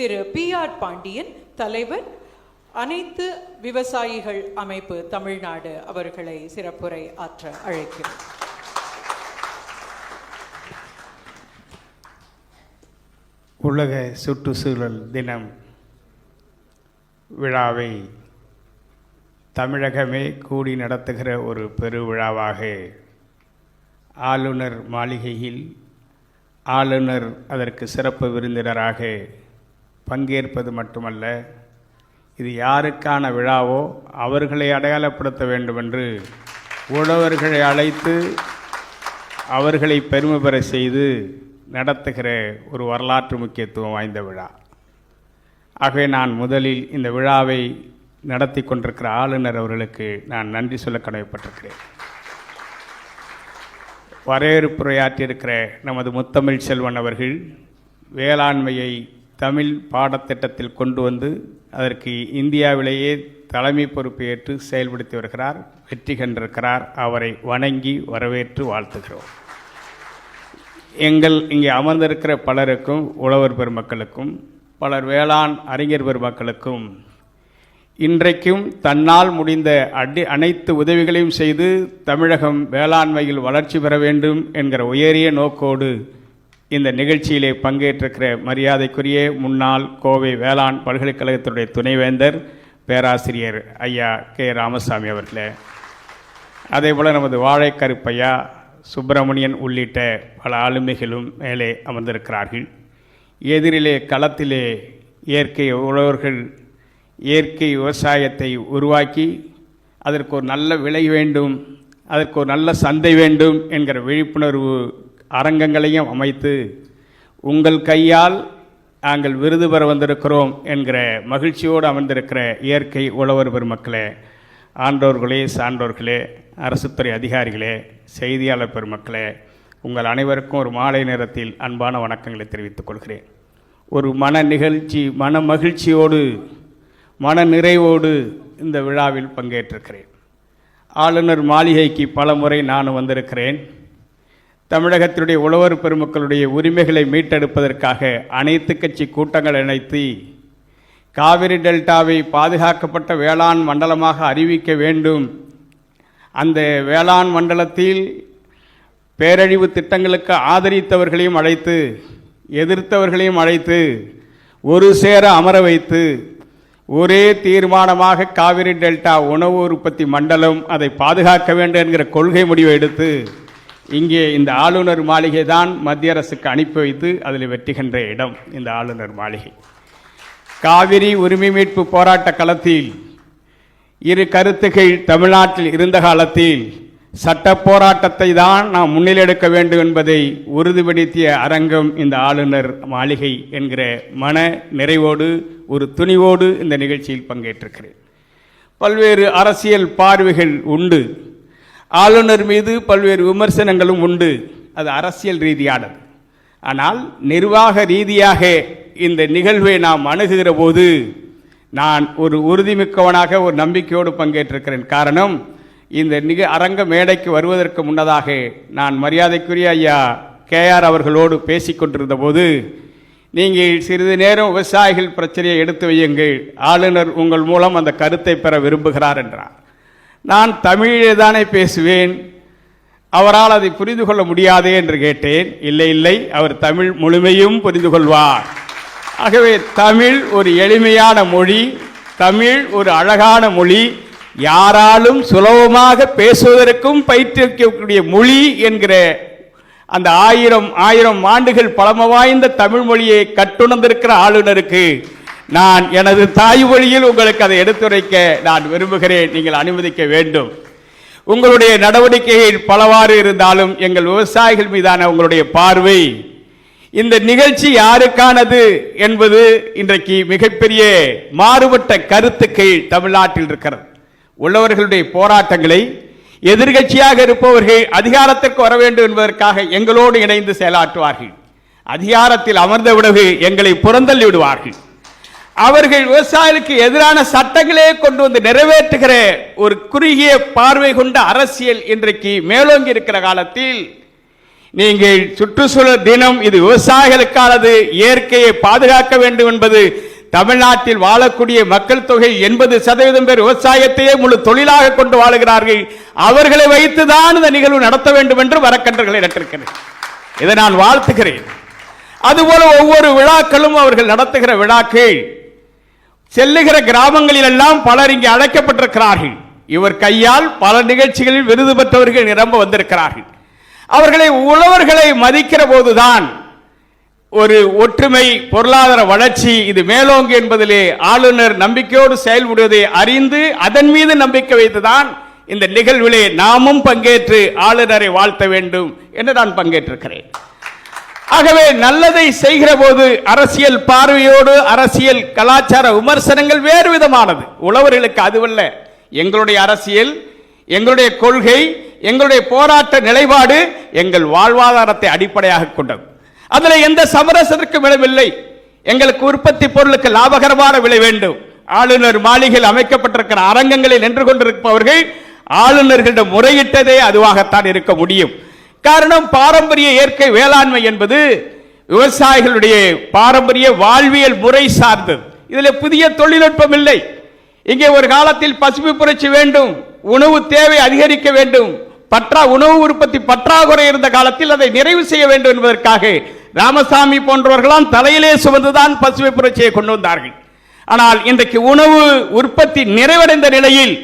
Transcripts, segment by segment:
திரு B R Pandian தலைவர் அனைத்து விவசாயிகள் அமைப்பு தமிழ்நாடு அவர்களை சிறப்புரை ஆற்ற அழைக்கிறோம். உலக சுற்றுச்சூழல் தினம் விழாவை தமிழகமே கூடி நடத்துகிற ஒரு பெருவிழாவாக ஆளுநர் மாளிகையில் ஆளுநர் அதற்கு சிறப்பு விருந்தினராக பங்கேற்பது மட்டுமல்ல இது யாருக்கான விழாவோ அவர்களை அடையாளப்படுத்த வேண்டுமென்று உழவர்களை அழைத்து அவர்களை பெருமை பெற செய்து நடத்துகிற ஒரு வரலாற்று முக்கியத்துவம் வாய்ந்த விழா. ஆகவே நான் முதலில் இந்த விழாவை நடத்தி கொண்டிருக்கிற ஆளுநர் அவர்களுக்கு நான் நன்றி சொல்ல கடமைப்பட்டிருக்கிறேன். வரவேற்புரையாற்றியிருக்கிற நமது முத்தமிழ் செல்வன் அவர்கள் வேளாண்மையை தமிழ் பாடத்திட்டத்தில் கொண்டு வந்து அதற்கு இந்தியாவிலேயே தலைமை பொறுப்பு ஏற்று செயல்படுத்தி வருகிறார் வெற்றி கண்டிருக்கிறார். அவரை வணங்கி வரவேற்று வாழ்த்துகிறோம். எங்கள் இங்கே அமர்ந்திருக்கிற பலருக்கும் உழவர் பெருமக்களுக்கும் பலர் வேளாண் அறிஞர் பெருமக்களுக்கும் இன்றைக்கும் தன்னால் முடிந்த அடி அனைத்து உதவிகளையும் செய்து தமிழகம் வேளாண்மையில் வளர்ச்சி பெற வேண்டும் என்கிற உயரிய நோக்கோடு இந்த நிகழ்ச்சியிலே பங்கேற்றிருக்கிற மரியாதைக்குரிய முன்னாள் கோவை வேளாண் பல்கலைக்கழகத்தினுடைய துணைவேந்தர் பேராசிரியர் ஐயா கே. ராமசாமி அவர்களே. அதேபோல் நமது வாழைக்கருப்பையா சுப்பிரமணியன் உள்ளிட்ட பல ஆளுமைகளும் மேலே அமர்ந்திருக்கிறார்கள். எதிரிலே களத்திலே இயற்கை உழவர்கள் இயற்கை விவசாயத்தை உருவாக்கி அதற்கு ஒரு நல்ல விலை வேண்டும் அதற்கு ஒரு நல்ல சந்தை வேண்டும் என்கிற விழிப்புணர்வு அரங்கங்களையும் அமைத்து உங்கள் கையால் நாங்கள் விருது பெற வந்திருக்கிறோம் என்கிற மகிழ்ச்சியோடு அமர்ந்திருக்கிற இயற்கை உழவர் பெருமக்களே ஆண்டோர்களே சான்றோர்களே அரசுத்துறை அதிகாரிகளே செய்தியாளர் பெருமக்களே உங்கள் அனைவருக்கும் ஒரு மாலை நேரத்தில் அன்பான வணக்கங்களை தெரிவித்துக் கொள்கிறேன். ஒரு மன நிகழ்ச்சி மன மகிழ்ச்சியோடு மன நிறைவோடு இந்த விழாவில் பங்கேற்றிருக்கிறேன். ஆளுநர் மாளிகைக்கு பல முறை நான் வந்திருக்கிறேன். தமிழகத்தினுடைய உழவர் பெருமக்களுடைய உரிமைகளை மீட்டெடுப்பதற்காக அனைத்து கட்சி கூட்டங்கள் இணைத்து காவிரி டெல்டாவை பாதுகாக்கப்பட்ட வேளாண் மண்டலமாக அறிவிக்க வேண்டும். அந்த வேளாண் மண்டலத்தில் பேரழிவு திட்டங்களுக்கு ஆதரித்தவர்களையும் அழைத்து எதிர்த்தவர்களையும் அழைத்து ஒரு சேர அமர வைத்து ஒரே தீர்மானமாக காவிரி டெல்டா உணவு உற்பத்தி மண்டலம் அதை பாதுகாக்க வேண்டும் என்கிற கொள்கை முடிவை எடுத்து இங்கே இந்த ஆளுநர் மாளிகை தான் மத்திய அரசுக்கு அனுப்பி வைத்து அதில் வெற்றிகின்ற இடம் இந்த ஆளுநர் மாளிகை. காவிரி உரிமை மீட்பு போராட்ட களத்தில் இரு கருத்துகள் தமிழ்நாட்டில் இருந்த காலத்தில் சட்ட போராட்டத்தை தான் நாம் முன்னிலெடுக்க வேண்டும் என்பதை உறுதிப்படுத்திய அரங்கம் இந்த ஆளுநர் மாளிகை என்கிற மன நிறைவோடு ஒரு துணிவோடு இந்த நிகழ்ச்சியில் பங்கேற்றிருக்கிறேன். பல்வேறு அரசியல் பார்வைகள் உண்டு. ஆளுநர் மீது பல்வேறு விமர்சனங்களும் உண்டு. அது அரசியல் ரீதியானது. ஆனால் நிர்வாக ரீதியாக இந்த நிகழ்வை நாம் அணுகுகிற போது நான் ஒரு உறுதிமிக்கவனாக ஒரு நம்பிக்கையோடு பங்கேற்றிருக்கிறேன். காரணம் இந்த நிக அரங்க மேடைக்கு வருவதற்கு முன்னதாக நான் மரியாதைக்குரிய ஐயா கேஆர் அவர்களோடு பேசி கொண்டிருந்த போது நீங்கள் சிறிது நேரம் விவசாயிகள் பிரச்சனையை எடுத்து வையுங்கள். ஆளுநர் உங்கள் மூலம் அந்த கருத்தை பெற விரும்புகிறார் என்றார். நான் தமிழிலே தானே பேசுவேன்? அவரால் அதை புரிந்து கொள்ள முடியாதே என்று கேட்டேன். இல்லை இல்லை அவர் தமிழ் முழுமையும் புரிந்து கொள்வார். ஆகவே தமிழ் ஒரு எளிமையான மொழி தமிழ் ஒரு அழகான மொழி யாராலும் சுலபமாக பேசுவதற்கும் பயிற்றுவிக்கக்கூடிய மொழி என்கிற அந்த ஆயிரம் ஆயிரம் ஆண்டுகள் பழம வாய்ந்த தமிழ் மொழியை கட்டுணர்ந்திருக்கிற ஆளுநருக்கு நான் எனது தாய்மொழியில் உங்களுக்கு அதை எடுத்துரைக்க நான் விரும்புகிறேன். நீங்கள் அனுமதிக்க வேண்டும். உங்களுடைய நடவடிக்கைகள் பலவாறு இருந்தாலும் எங்கள் விவசாயிகள் மீதான உங்களுடைய பார்வை இந்த நிகழ்ச்சி யாருக்கானது என்பது இன்றைக்கு மிகப்பெரிய மாறுபட்ட கருத்துக்கள் தமிழ்நாட்டில் இருக்கிறது. உள்ளவர்களுடைய போராட்டங்களை எதிர்கட்சியாக இருப்பவர்கள் அதிகாரத்திற்கு வர வேண்டும் என்பதற்காக எங்களோடு இணைந்து செயலாற்றுவார்கள். அதிகாரத்தில் அமர்ந்த விடவு எங்களை புறந்தள்ளி விடுவார்கள். அவர்கள் விவசாயிகளுக்கு எதிரான சட்டங்களே கொண்டு வந்து நிறைவேற்றுகிற ஒரு குறுகிய பார்வை கொண்ட அரசியல் இன்றைக்கு மேலோங்கி இருக்கிற காலத்தில் நீங்கள் சுற்றுச்சூழல் தினம் இது விவசாயிகளுக்கானது இயற்கையை பாதுகாக்க வேண்டும் என்பது தமிழ்நாட்டில் வாழக்கூடிய மக்கள் தொகை எண்பது சதவீதம் பேர் விவசாயத்தையே முழு தொழிலாக கொண்டு வாழுகிறார்கள். அவர்களை வைத்துதான் இந்த நிகழ்வு நடத்த வேண்டும் என்று வரக்கன்றுகளை நட்டிருக்கிறேன். இதை நான் வாழ்த்துகிறேன். அதுபோல ஒவ்வொரு விழாக்களும் அவர்கள் நடத்துகிற விழாக்கள் செல்லுகிற கிராமங்களில் எல்லாம் பலர் இங்கே அழைக்கப்பட்டிருக்கிறார்கள். இவர் கையால் பல நிகழ்ச்சிகளில் விருது பெற்றவர்கள் நிரம்ப வந்திருக்கிறார்கள். அவர்களை உழவர்களை மதிக்கிற போதுதான் ஒரு ஒற்றுமை பொருளாதார வளர்ச்சி இது மேலோங்கு என்பதிலே ஆளுநர் நம்பிக்கையோடு செயல்படுவதை அறிந்து அதன் மீது நம்பிக்கை வைத்துதான் இந்த நிகழ்விலே நாமும் பங்கேற்று ஆளுநரை வாழ்த்த வேண்டும் என்று நான் பங்கேற்றிருக்கிறேன். ஆகவே நல்லதை செய்கிற போது அரசியல் பார்வையோடு அரசியல் கலாச்சார விமர்சனங்கள் வேறு விதமானது. உழவர்களுக்கு அதுவல்ல. எங்களுடைய அரசியல் எங்களுடைய கொள்கை எங்களுடைய போராட்ட நிலைப்பாடு எங்கள் வாழ்வாதாரத்தை அடிப்படையாக கொண்டது. அதில் எந்த சமரசத்திற்கும் இடமில்லை. எங்களுக்கு உற்பத்தி பொருளுக்கு லாபகரமான விலை வேண்டும். ஆளுநர் மாளிகையில் அமைக்கப்பட்டிருக்கிற அரங்கங்களில் நின்று கொண்டிருப்பவர்கள் ஆளுநர்களிடம் முறையிட்டதே அதுவாகத்தான் இருக்க முடியும். காரணம் பாரம்பரிய இயற்கை வேளாண்மை என்பது விவசாயிகளுடைய பாரம்பரிய வாழ்வியல் முறை சார்ந்தது. இதில் புதிய தொழில்நுட்பம் இல்லை. இங்கே ஒரு காலத்தில் பசுமை புரட்சி வேண்டும் உணவு தேவை அதிகரிக்க வேண்டும் பற்றா உணவு உற்பத்தி பற்றாக்குறை இருந்த காலத்தில் அதை நிறைவு செய்ய வேண்டும் என்பதற்காக ராமசாமி போன்றவர்களாம் தலையிலே சுமந்துதான் பசுமை புரட்சியை கொண்டு வந்தார்கள். ஆனால் இன்றைக்கு உணவு உற்பத்தி நிறைவடைந்த நிலையில்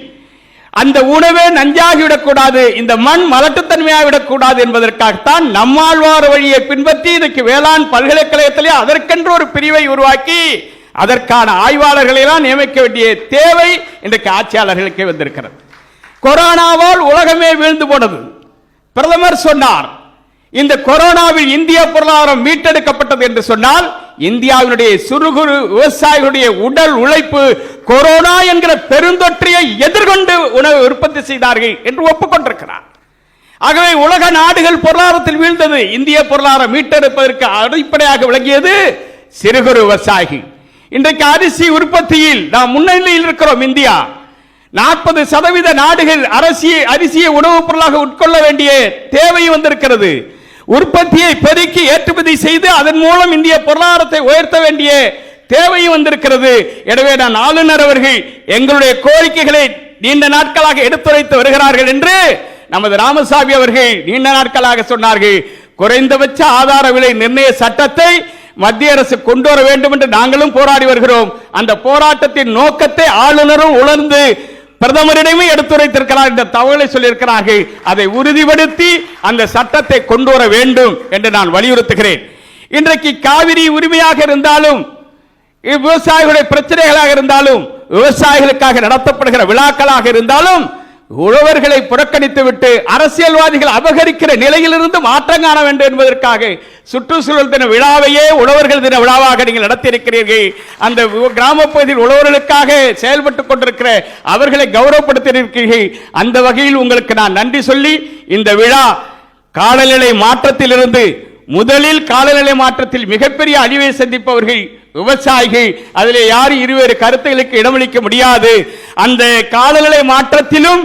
அந்த உணவே நஞ்சாகிவிடக்கூடாது இந்த மண் மலட்டுத்தன்மையாக விடக்கூடாது என்பதற்காகத்தான் நம்மாழ்வார் வழியை பின்பற்றி இதற்கு வேளாண் பல்கலைக்கழகத்திலே அதற்கென்று ஒரு பிரிவை உருவாக்கி அதற்கான ஆய்வாளர்களை எல்லாம் நியமிக்க வேண்டிய தேவை இன்றைக்கு ஆட்சியாளர்களுக்கு வந்திருக்கிறது. கொரோனாவால் உலகமே வீழ்ந்து போனது. பிரதமர் சொன்னார் இந்த கொரோனாவில் இந்திய பொருளாதாரம் மீட்டெடுக்கப்பட்டது என்று சொன்னால் இந்தியாவினுடைய சிறு குறு விவசாயிகளுடைய உடல் உழைப்பு கொரோனா என்கிற பெருந்தொற்றையை எதிர்கொண்டு உணவு உற்பத்தி செய்தார்கள் என்று ஒப்புக்கொண்டிருக்கிறார். ஆகவே உலக நாடுகள் பொருளாதாரத்தில் வீழ்ந்தது. இந்திய பொருளாதாரம் மீட்டெடுப்பதற்கு அடிப்படையாக விளங்கியது சிறு குறு விவசாயிகள் இன்றைக்கு அரிசி உற்பத்தியில் நாம் முன்னணியில் இருக்கிறோம் இந்தியா. நாற்பது சதவீத நாடுகள் அரசியை அரிசியை உணவுப் பொருளாக உட்கொள்ள வேண்டிய தேவை வந்திருக்கிறது. உற்பத்தியை பெருக்கி ஏற்றுமதி செய்து அதன் மூலம் இந்திய பொருளாதாரத்தை உயர்த்த வேண்டிய தேவையும் வந்திருக்கிறது. எனவே நான் ஆளுநர் அவர்கள் எங்களுடைய கோரிக்கைகளை நீண்ட நாட்களாக எடுத்துரைத்து வருகிறார்கள் என்று நமது ராமசாமி அவர்கள் நீண்ட நாட்களாக சொன்னார்கள். குறைந்தபட்ச ஆதார விலை நிர்ணய சட்டத்தை மத்திய அரசு கொண்டு வர வேண்டும் என்று நாங்களும் போராடி வருகிறோம். அந்த போராட்டத்தின் நோக்கத்தை ஆளுநரும் உணர்ந்து பிரதமரிடமே எடுத்துரைத்திருக்கிறார் என்ற தகவலை சொல்லியிருக்கிறார்கள். அதை உறுதிப்படுத்தி அந்த சட்டத்தை கொண்டு வர வேண்டும் என்று நான் வலியுறுத்துகிறேன். இன்றைக்கு காவிரி உரிமையாக இருந்தாலும் விவசாயிகளுடைய பிரச்சனைகளாக இருந்தாலும் விவசாயிகளுக்காக நடத்தப்படுகிற விழாக்களாக இருந்தாலும் உழவர்களை புறக்கணித்துவிட்டு அரசியல்வாதிகள் அபகரிக்கிற நிலையிலிருந்து மாற்றம் காண வேண்டும் என்பதற்காக சுற்றுச்சூழல் தின விழாவையே உழவர்கள் தின விழாவாக நீங்கள் நடத்தியிருக்கிறீர்கள். அந்த கிராமப்பகுதியில் உழவர்களுக்காக செயல்பட்டுக் கொண்டிருக்கிற அவர்களை கௌரவப்படுத்தியிருக்கிறீர்கள். அந்த வகையில் உங்களுக்கு நான் நன்றி சொல்லி இந்த விழா காலநிலை மாற்றத்திலிருந்து முதலில் காலநிலை மாற்றத்தில் மிகப்பெரிய அழிவை சந்திப்பவர்கள் விவசாயிகள். அதில் யாரும் இருவேறு கருத்துகளுக்கு இடமளிக்க முடியாது. அந்த காலநிலை மாற்றத்திலும்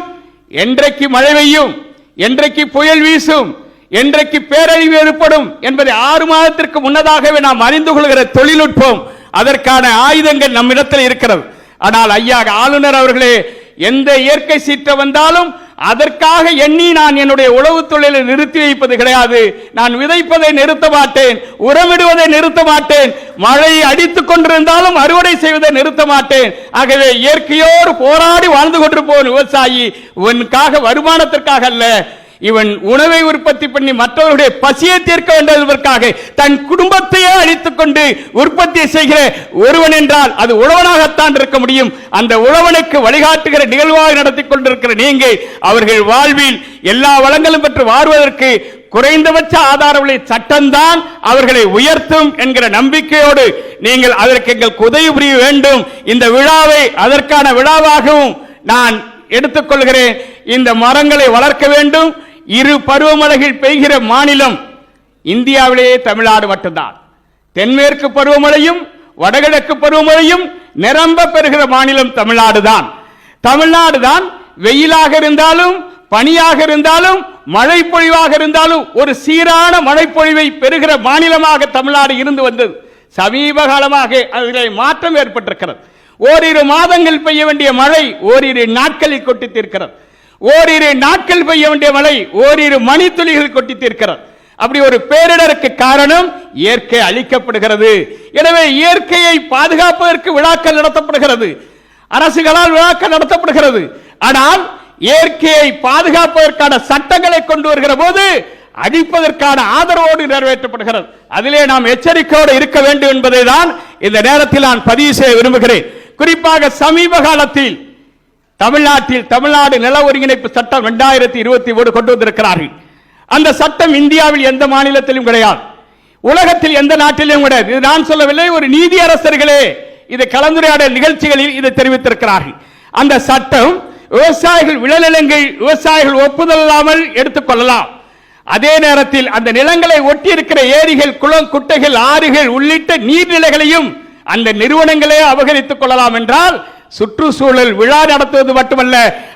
என்றைக்கு மழை பெய்யும் என்றைக்கு புயல் வீசும் என்றைக்கு பேரழிவு ஏற்படும் என்பதை ஆறு மாதத்திற்கு முன்னதாகவே நாம் அறிந்து கொள்கிற தொழில்நுட்பம் அதற்கான ஆயுதங்கள் நம்மிடத்தில் இருக்கிறது. ஆனால் ஐயா ஆளுநர் அவர்களே எந்த இயற்கை சீற்றம் வந்தாலும் அதற்காக எண்ணி நான் என்னுடைய உழவு தொழிலை நிறுத்தி வைப்பது கிடையாது. நான் விதைப்பதை நிறுத்த மாட்டேன். உரமிடுவதை நிறுத்த மாட்டேன். மழை அடித்துக் கொண்டிருந்தாலும் அறுவடை செய்வதை நிறுத்த மாட்டேன். ஆகவே இயற்கையோடு போராடி வாழ்ந்து கொண்டிருப்போம் விவசாயி. உனக்காக வருமானத்திற்காக அல்ல இவன் உணவை உற்பத்தி பண்ணி மற்றவருடைய பசியை தீர்க்க வேண்டும் தன் குடும்பத்தையே அழித்துக் கொண்டு உற்பத்தி செய்கிற ஒருவன் என்றால் அது உழவனாகத்தான் இருக்க முடியும். அந்த உழவனுக்கு வழிகாட்டுகிற நிகழ்வாக நடத்தி கொண்டிருக்கிற நீங்க அவர்கள் வாழ்வில் எல்லா வளங்களும் பெற்று வாழ்வதற்கு குறைந்தபட்ச ஆதார விலை சட்டம்தான் அவர்களை உயர்த்தும் என்கிற நம்பிக்கையோடு நீங்கள் அதற்கு எங்களுக்கு உதவி புரிய வேண்டும். இந்த விழாவை அதற்கான விழாவாகவும் நான் எடுத்துக்கொள்கிறேன் இந்த மரங்களை வளர்க்க வேண்டும். இரு பருவமழைகள் பெய்கிற மாநிலம் இந்தியாவிலேயே தமிழ்நாடு மட்டும்தான். தென்மேற்கு பருவமழையும் வடகிழக்கு பருவமழையும் நிரம்ப பெறுகிற மாநிலம் தமிழ்நாடு தான் தமிழ்நாடு தான் வெயிலாக இருந்தாலும் பனியாக இருந்தாலும் மழை பொழிவாக இருந்தாலும் ஒரு சீரான மழைப்பொழிவை பெறுகிற மாநிலமாக தமிழ்நாடு இருந்து வந்தது. சமீப காலமாக அதிலே மாற்றம் ஏற்பட்டிருக்கிறது. ஓரிரு மாதங்கள் பெய்ய வேண்டிய மழை ஓரிரு நாட்களில் கொட்டி தீர்க்கிறது. ஓரிரு நாட்கள் பெய்ய வேண்டிய மழை ஓரிரு மணித்துளிகள் கொட்டி தீர்க்கிறது. அப்படி ஒரு பேரிடருக்கு காரணம் இயற்கை அழிக்கப்படுகிறது. எனவே இயற்கையை பாதுகாப்பதற்கு விழாக்கள் நடத்தப்படுகிறது. அரசுகளால் விழாக்கள் நடத்தப்படுகிறது. ஆனால் இயற்கையை பாதுகாப்பதற்கான சட்டங்களை கொண்டு வருகிற போது அழிப்பதற்கான ஆதரவோடு நிறைவேற்றப்படுகிறது. அதிலே நாம் எச்சரிக்கையோடு இருக்க வேண்டும் என்பதை தான் இந்த நேரத்தில் நான் பதிவு செய்ய விரும்புகிறேன். குறிப்பாக சமீப காலத்தில் தமிழ்நாட்டில் தமிழ்நாடு நில ஒருங்கிணைப்பு சட்டம் இரண்டாயிரத்தி இருபத்தி ஓடு கொண்டு வந்திருக்கிறார்கள். அந்த சட்டம் இந்தியாவில் எந்த மாநிலத்திலும் கிடையாது. உலகத்தில் எந்த நாட்டிலும் கிடையாது. இது நான் சொல்லவில்லை ஒரு நீதியரசர்களே இது கலந்துரையாடல் நிகழ்ச்சிகளில் இதை தெரிவித்திருக்கிறார்கள். அந்த சட்டம் விவசாயிகள் விளைநிலங்கள் விவசாயிகள் ஒப்புதல் இல்லாமல் எடுத்துக்கொள்ளலாம் அதே நேரத்தில் அந்த நிலங்களை ஒட்டி இருக்கிற ஏரிகள் குளம் குட்டைகள் ஆறுகள் உள்ளிட்ட நீர்நிலைகளையும் அந்த நிறுவனங்களே அபகரித்துக் கொள்ளலாம் என்றால் சுற்றுச்சூழல் விழா நடத்துவது மட்டுமல்ல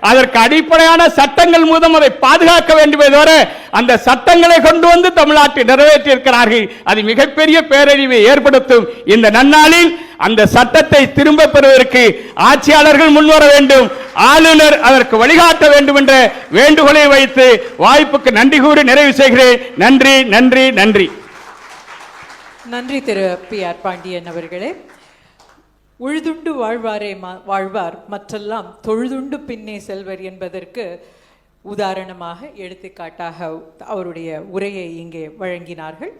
அதற்கு அடிப்படையான சட்டங்கள் மூலம் அதை பாதுகாக்க வேண்டுமே தவிர அந்த சட்டங்களை கொண்டு வந்து தமிழ்நாட்டில் நிறைவேற்றியிருக்கிறார்கள். அது மிகப்பெரிய பேரழிவை ஏற்படுத்தும் இந்த நன்னாளில் அந்த சட்டத்தை திரும்ப பெறுவதற்கு ஆட்சியாளர்கள் முன்வர வேண்டும் ஆளுநர் அதற்கு வழிகாட்ட வேண்டும் என்ற வேண்டுகோளை வைத்து வாய்ப்புக்கு நன்றி கூறி நிறைவு செய்கிறேன். நன்றி நன்றி நன்றி. நன்றி திரு பி ஆர் பாண்டியன் அவர்களே. உழுதுண்டு வாழ்வாரே வாழ்வார். மற்றெல்லாம் தொழுதுண்டு பின்னே செல்வர் என்பதற்கு உதாரணமாக எடுத்துக்காட்டாக அவருடைய உரையை இங்கே வழங்கினார்கள்.